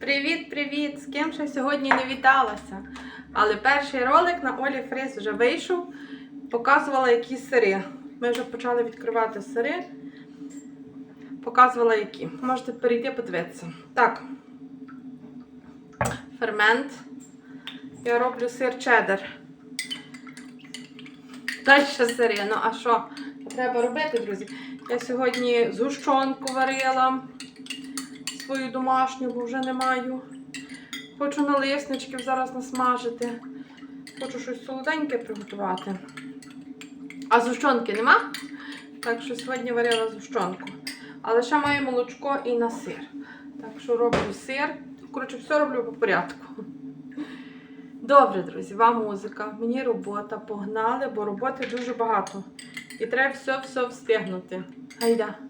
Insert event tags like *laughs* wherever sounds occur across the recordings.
Привіт-привіт! З ким ще сьогодні не віталася. Але перший ролик на Олі Фріз вже вийшов. Показувала, які сири. Ми вже почали відкривати сири. Показувала, які. Можете перейти подивитися. Так. Фермент. Я роблю сир чеддер. Далі сири. Ну а що треба робити, друзі? Я сьогодні згущенку варила свою домашню, бо вже не маю. Хочу налисничків зараз насмажити. Хочу щось солоденьке приготувати. А зущонки нема? Так що сьогодні варила зущонку. Але ще маю молочко і на сир. Так що роблю сир. Коротше, все роблю по порядку. Добре, друзі, вам музика, мені робота, погнали, бо роботи дуже багато. І треба все-все встигнути. Гайда.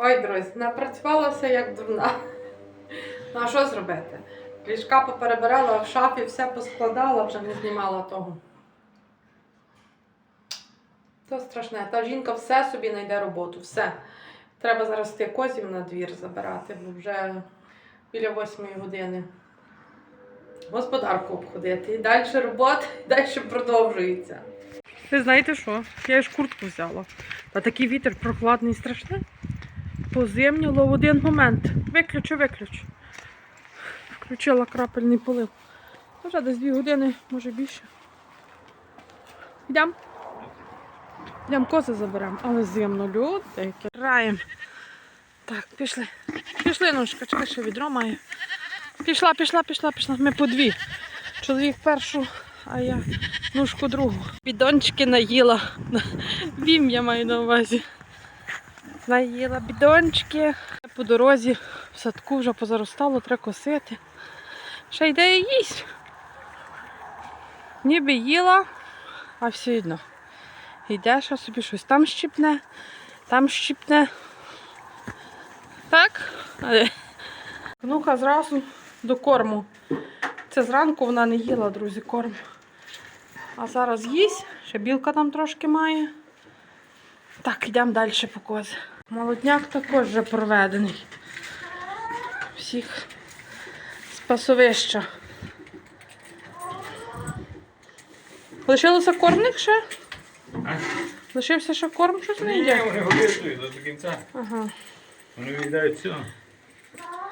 Ой, друзі, напрацювалася як дурна. Ну а що зробити? Ліжка поперебирала в шафі, все поскладала, вже не знімала того. То страшне. Та жінка все собі знайде роботу, все. Треба зараз тих козів на двір забирати, бо вже біля восьмої години. Господарку обходити. І далі робота, і далі продовжується. Ви знаєте що? Я ж куртку взяла. Та такий вітер прохладний страшний. Позимніло в один момент. Виключу, виключу. Включила крапельний полив. Вже десь дві години, може більше. Йдемо. Йдемо кози заберемо, але зимно люди, які раєм. Так, пішли. Пішли, ножка, чекай, ще відро має. Пішла, пішла, пішла, пішла. Ми по дві. Чоловік першу, а я ножку другу. Бідончики наїла. Вім я маю на увазі. Наїла бідончики. По дорозі в садку вже позаростало, треба косити. Ще йде і їсть. Ніби їла, а все одно. Йде, що собі щось там щіпне, там щіпне. Так? *laughs* Але Внуха зразу до корму. Це зранку вона не їла, друзі, корм. А зараз їсть, ще білка там трошки має. Так, йдемо далі по кози. Молодняк також вже проведений. Всіх з пасовища. Лишилося кормник ще? Лишився ще корм, щось не Ні, вони готують до кінця. Ага. Вони виїдають все.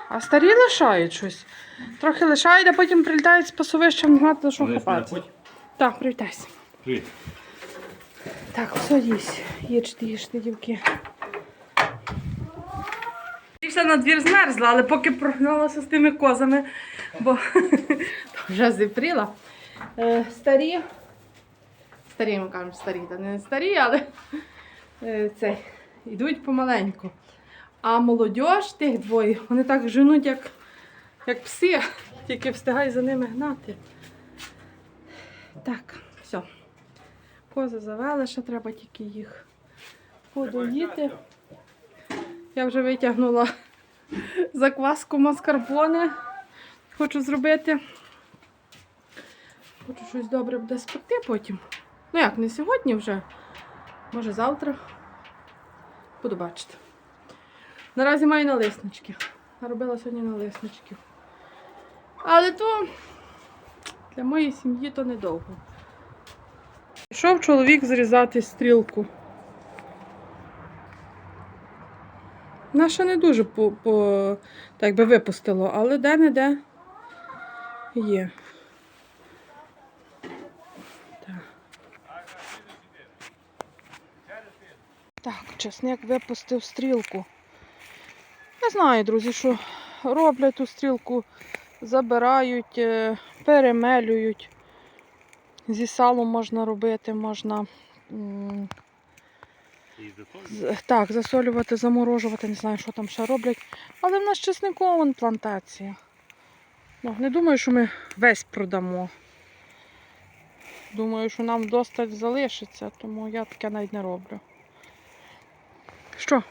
А старі лишають щось. Трохи лишають, а потім прилітають з пасовища, не знати, що хапати. Так, привітайся. Привіт. Так, все їсть. Їжте, їжте, дівки. Пішла на двір змерзла, але поки прогналася з тими козами, бо *laughs* вже зіпріла. Е, старі. Старі, ми кажемо, старі, та не старі, але е, це, йдуть помаленьку. А молодь, тих двоє, вони так женуть, як, як пси, тільки встигай за ними гнати. Так, все. Кози завели, ще треба тільки їх подоїти. Я вже витягнула закваску маскарпоне. хочу зробити. Хочу щось добре буде спекти потім. Ну як, не сьогодні вже, може завтра. Буду бачити. Наразі маю налиснички. Наробила сьогодні налисничків. Але то для моєї сім'ї то недовго. Пішов чоловік зрізати стрілку. Наша не дуже по, по, так би випустило, але де-не-де є. Так. Чесник випустив стрілку. Не знаю, друзі, що роблять ту стрілку, забирають, е, перемелюють. Зі салом можна робити, можна м, І засолює. з- так, засолювати, заморожувати, не знаю, що там ще роблять. Але в нас чесникова плантація. Ну, не думаю, що ми весь продамо. Думаю, що нам достать залишиться, тому я таке навіть не роблю. Що?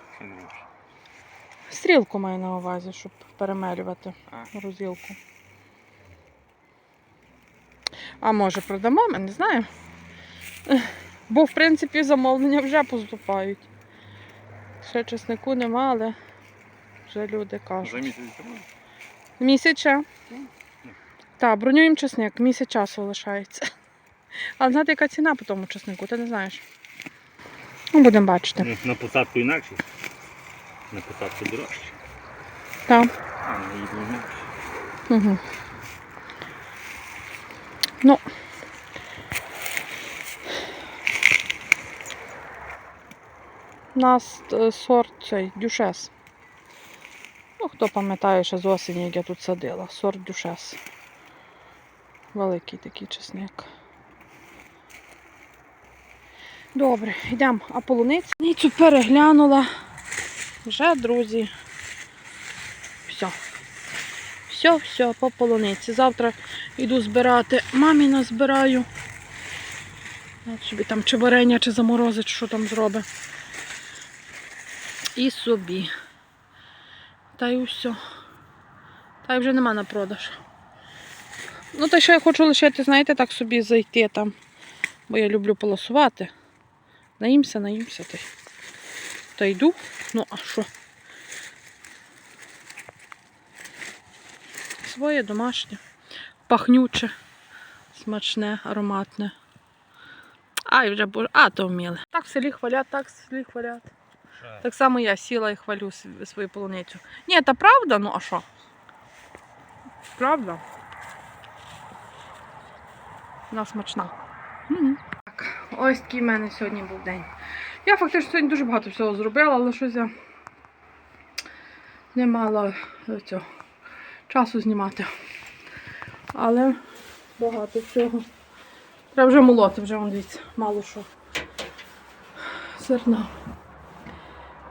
Стрілку маю на увазі, щоб перемелювати А. розділку. А може продамо, ми не знаю. Бо, в принципі, замовлення вже поступають. Ще чеснику нема, але вже люди кажуть. місяць? Місяць? Ну, Так, бронюємо чесник, місяць часу лишається. Але знаєте, яка ціна по тому чеснику, ти не знаєш. Ну, будемо бачити. Ну, На посадку інакше. На посадку дорожче. Так. А на інакше. Угу. Ну. У нас е, сорт цей дюшес. Ну, хто пам'ятає, ще з осені, як я тут садила. Сорт дюшес. Великий такий чесник. Добре, йдемо. А? Ніцю переглянула. Вже, друзі. Все. Все, все, по полуниці. Завтра йду збирати. Мамі назбираю. От собі там чи варення, чи заморозить, що там зробить. І собі. Та й все. Та й вже нема на продаж. Ну, та ще я хочу лишити, знаєте, так собі зайти там. Бо я люблю полосувати. Наїмся, наїмся та. Та йду. Ну, а що? Своє домашнє, пахнюче, смачне, ароматне. Ай, вже боже, а то вміли. Так в селі хвалять, так в селі хвалять. Так само я сіла і хвалю свою полуницю. Ні, та правда, ну а що? Правда? Вона смачна. Так, ось такий в мене сьогодні був день. Я фактично сьогодні дуже багато всього зробила, але щось я не мала е, цього часу знімати. Але багато всього. Треба вже молоти, вже вон дивіться, мало що. Зерна.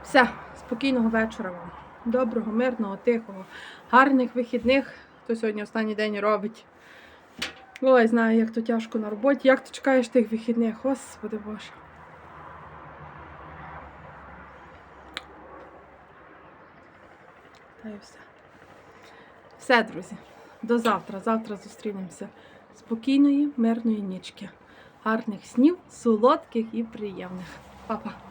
Все, спокійного вечора вам. Доброго, мирного, тихого, гарних вихідних, хто сьогодні останній день робить. Ой, знаю, як то тяжко на роботі. Як ти чекаєш тих вихідних? Господи Боже. Та й все. Все, друзі. До завтра. Завтра зустрінемося. Спокійної, мирної нічки. Гарних снів, солодких і приємних. Па-па.